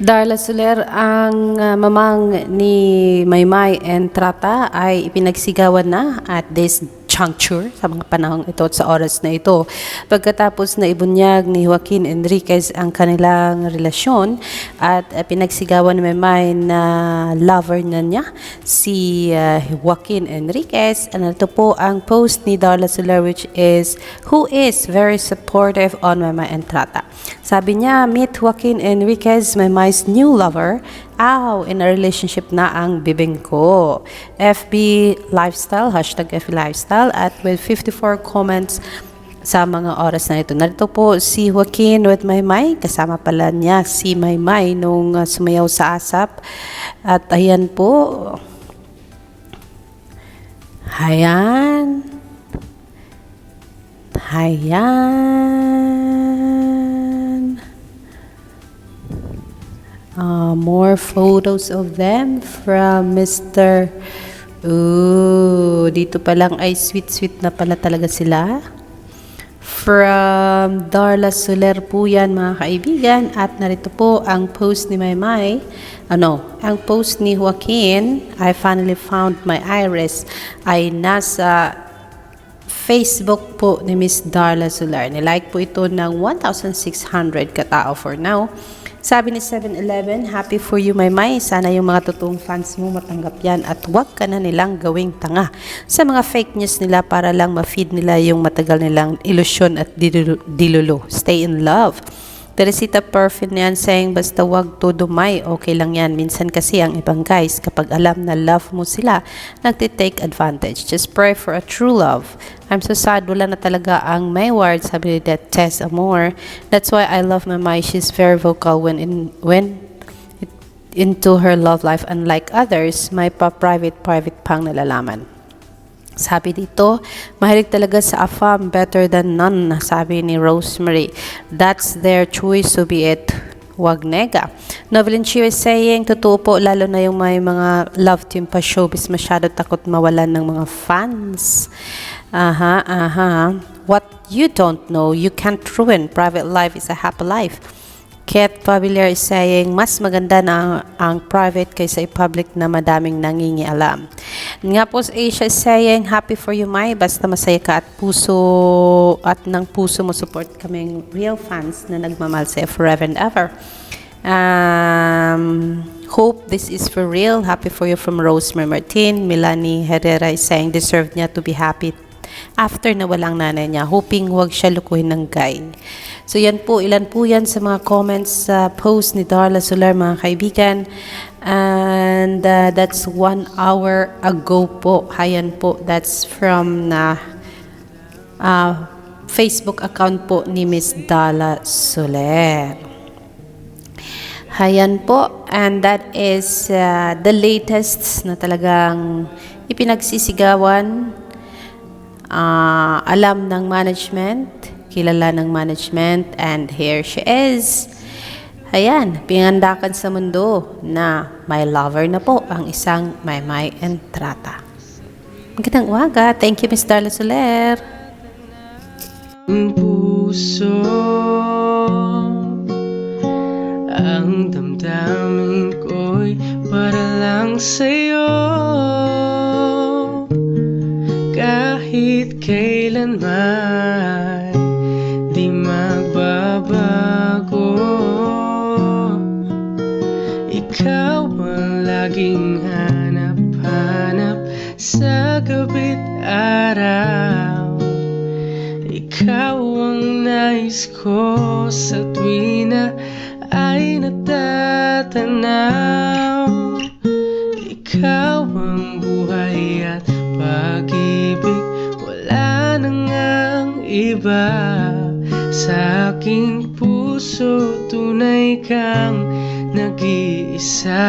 Darla Soler, ang uh, mamang ni Maymay and Trata ay ipinagsigawan na at this juncture sa mga panahong ito at sa oras na ito. Pagkatapos na ibunyag ni Joaquin Enriquez ang kanilang relasyon at uh, pinagsigawan ni Maymay na lover na niya, si uh, Joaquin Enriquez. Ano ito po ang post ni Darla Soler which is, who is very supportive on Maymay and Trata. Sabi niya, meet Joaquin Enriquez, Maymay's new lover. Aw, in a relationship na ang bibing ko. FB Lifestyle, hashtag FB Lifestyle, at with 54 comments sa mga oras na ito. Narito po si Joaquin with Maymay, kasama pala niya si Maymay nung uh, sumayaw sa ASAP. At ayan po. Hayan. Hayan. Uh, more photos of them from Mr. Ooh, dito pa lang ay sweet-sweet na pala talaga sila. From Darla Soler po yan mga kaibigan. At narito po ang post ni Maymay. Ano, ang post ni Joaquin, I finally found my iris, ay nasa Facebook po ni Miss Darla Solar. Nilike po ito ng 1,600 katao for now. Sabi ni 7-Eleven, happy for you, Maymay. Sana yung mga totoong fans mo matanggap yan at huwag ka na nilang gawing tanga sa mga fake news nila para lang ma-feed nila yung matagal nilang ilusyon at dilulo. Stay in love. Teresita Perfin yan saying basta wag to dumay, okay lang yan. Minsan kasi ang ibang guys, kapag alam na love mo sila, nagtitake advantage. Just pray for a true love. I'm so sad, wala na talaga ang may word, sabi ni that Tess Amor. That's why I love Mamay. She's very vocal when in when into her love life. Unlike others, may pa-private private pang nalalaman. Sabi dito, mahilig talaga sa AFAM, better than none, sabi ni Rosemary. That's their choice, so be it. Wag nega. Novelin Chio is saying, totoo po, lalo na yung may mga love team pa showbiz, masyado takot mawalan ng mga fans. Aha, aha. What you don't know, you can't ruin. Private life is a happy life. Kat Pavilier is saying, mas maganda na ang private kaysa i-public na madaming nangingialam. Nga po si Asia is saying, happy for you, Mai. Basta masaya ka at puso at ng puso mo support kaming real fans na nagmamahal sa'yo forever and ever. Um, hope this is for real. Happy for you from Rosemary Martin. Milani Herrera is saying, deserve niya to be happy after na walang nanay niya, hoping huwag siya lukuhin ng guy. So yan po, ilan po yan sa mga comments sa post ni Darla Solar mga kaibigan. And uh, that's one hour ago po. Hayan po, that's from na uh, Facebook account po ni Miss Dala Soler. Hayan po, and that is uh, the latest na talagang ipinagsisigawan uh, alam ng management, kilala ng management, and here she is. Ayan, pinandakan sa mundo na may lover na po ang isang Maymay and Trata. Magandang umaga. Thank you, Miss Darla Soler. Puso Ang damdamin ko'y para lang sa'yo kailanman Di magbabago. Ikaw ang laging hanap-hanap Sa gabi't araw. Ikaw ang nais ko sa tuwi na ay natatanaw. Ikaw iba. Sa aking puso tunay kang nag-iisa